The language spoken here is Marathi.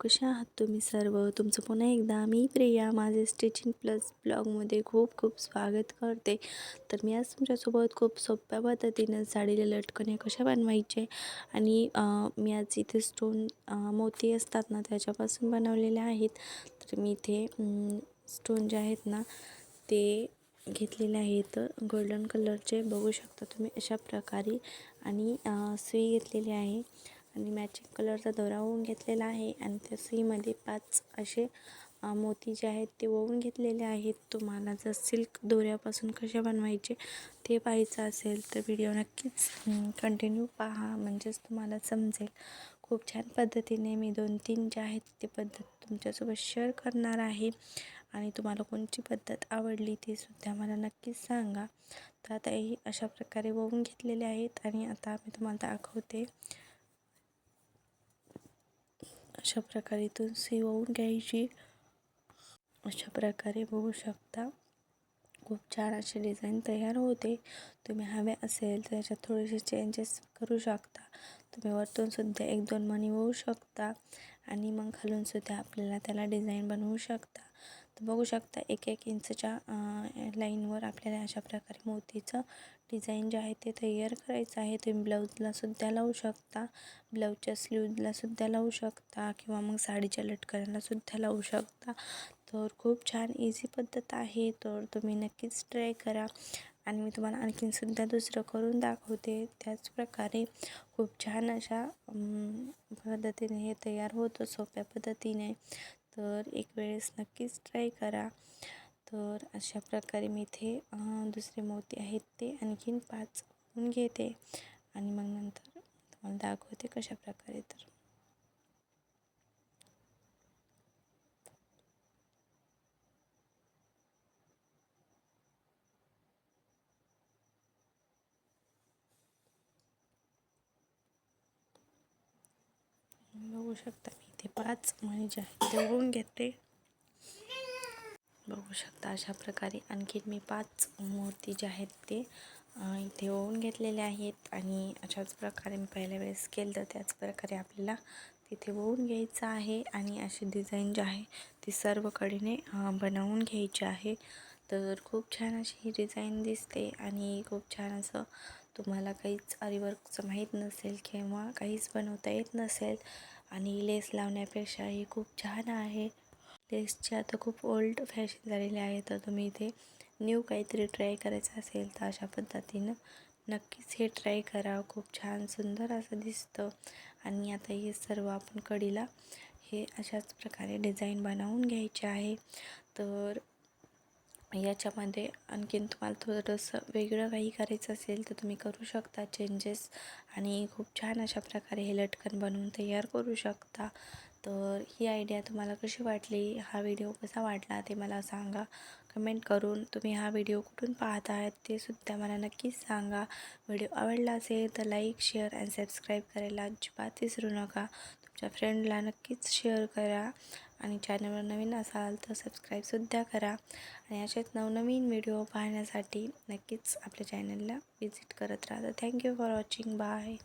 कसे आहात तुम्ही सर्व? तुमचं पुन्हा एकदा मी प्रिया माझे स्टिचिंग प्लस ब्लॉगमध्ये खूप खूप स्वागत करते. तर मी आज तुमच्यासोबत खूप सोप्या पद्धतीनं साडीला लटकणे कशा बनवायचे आणि मी आज इथे स्टोन मोती असतात ना त्याच्यापासून बनवलेले आहेत. तर मी इथे स्टोन जे आहेत ना ते घेतलेले आहेत. गोल्डन कलरचे बघू शकता तुम्ही अशा प्रकारे. आणि सुई घेतलेली आहे. आणि मॅचिंग कलरचा दोरा ओवून घेतलेला आहे. आणि त्या सीमध्ये पाच असे मोती जे आहेत ते ओवून घेतलेले आहेत. तुम्हाला जर सिल्क दोऱ्यापासून कसे बनवायचे ते पाहायचं असेल तर व्हिडिओ नक्कीच कंटिन्यू पहा. म्हणजेच तुम्हाला समजेल. खूप छान पद्धतीने मी दोन तीन जे आहेत ते पद्धत तुमच्यासोबत शेअर करणार आहे. आणि तुम्हाला कोणची पद्धत आवडली ती सुद्धा मला नक्कीच सांगा. तर आता अशा प्रकारे वळून घेतलेले आहेत. आणि आता मी तुम्हाला दाखवते. अशा प्रकारे इथून शिवून घ्यायची. अशा प्रकारे बघू शकता. खूप छान असे डिझाईन तयार होते. तुम्ही हवे असेल तर त्याच्यात थोडेसे चेंजेस करू शकता. तुम्ही वरतूनसुद्धा एक दोन मणी होऊ शकता. आणि मग खालूनसुद्धा आपल्याला त्याला डिझाईन बनवू शकता. तर बघू शकता एक एक इंचच्या लाईनवर आपल्याला अशा प्रकारे मोतीचं डिझाईन जे आहे ते तयार करायचं आहे. तुम्ही ब्लाऊजलासुद्धा लावू शकता ब्लाऊजच्या स्लीवलासुद्धा लावू शकता किंवा मग साडीच्या लटकऱ्यालासुद्धा लावू शकता. तर खूप छान इझी पद्धत आहे. तर तुम्ही नक्कीच ट्राय करा. आणि मी तुम्हाला आणखीनसुद्धा दुसरं करून दाखवते. त्याचप्रकारे खूप छान अशा पद्धतीने हे तयार होतं सोप्या पद्धतीने. तर एक वेळेस नक्कीच ट्राय करा. तर अशा प्रकारे मी इथे दुसरे मोती आहेत ते आणखीन पाच घेते. आणि मग नंतर तुम्हाला दाखवते कशा प्रकारे तर. बघू शकता ते पाच मणी जे आहेत ते घेते. बघू शकता अशा प्रकारे आणखीन मी पाच मूर्ती जे आहेत ते इथे ओवून घेतलेले आहेत. आणि अशाच प्रकारे मी पहिल्या वेळेस केलं तर त्याच प्रकारे आपल्याला तिथे ओवून घ्यायचं आहे. आणि अशी डिझाईन जी आहे ती सर्व कडेने बनवून घ्यायची आहे. तर खूप छान अशी ही डिझाईन दिसते. आणि खूप छान असं तुम्हाला काहीच आरीवर्कचं माहीत नसेल किंवा काहीच बनवता येत नसेल आणि लेस लावण्यापेक्षा ही खूप छान आहे. लेसचे आता खूप ओल्ड फॅशन झालेले आहे तर तुम्ही इथे न्यू काहीतरी ट्राय करायचं असेल तर अशा पद्धतीनं नक्कीच हे ट्राय करा. खूप छान सुंदर असं दिसतं. आणि आता हे सर्व आपण कडीला हे अशाच प्रकारे डिझाईन बनवून घ्यायचे आहे. तर याच्यामध्ये आणखीन तुम्हाला थोडंसं वेगळं काही करायचं असेल तर तुम्ही करू शकता चेंजेस आणि खूप छान अशा प्रकारे हे लटकन बनवून तयार करू शकता. तर ही आयडिया तुम्हाला कशी वाटली? हा व्हिडिओ कसा वाटला ते मला सांगा. कमेंट करून तुम्ही हा व्हिडिओ कुठून पाहत आहात ते सुद्धा मला नक्कीच सांगा. व्हिडिओ आवडला असेल तर लाईक शेअर अँड सबस्क्राईब करायला अजिबात विसरू नका. तुमच्या फ्रेंडला नक्कीच शेअर करा. आणि चॅनलवर नवीन असाल तर सबस्क्राईबसुद्धा करा. आणि असेच नवनवीन व्हिडिओ पाहण्यासाठी नक्कीच आपल्या चॅनलला विजिट करत राहा. Thank you for watching bye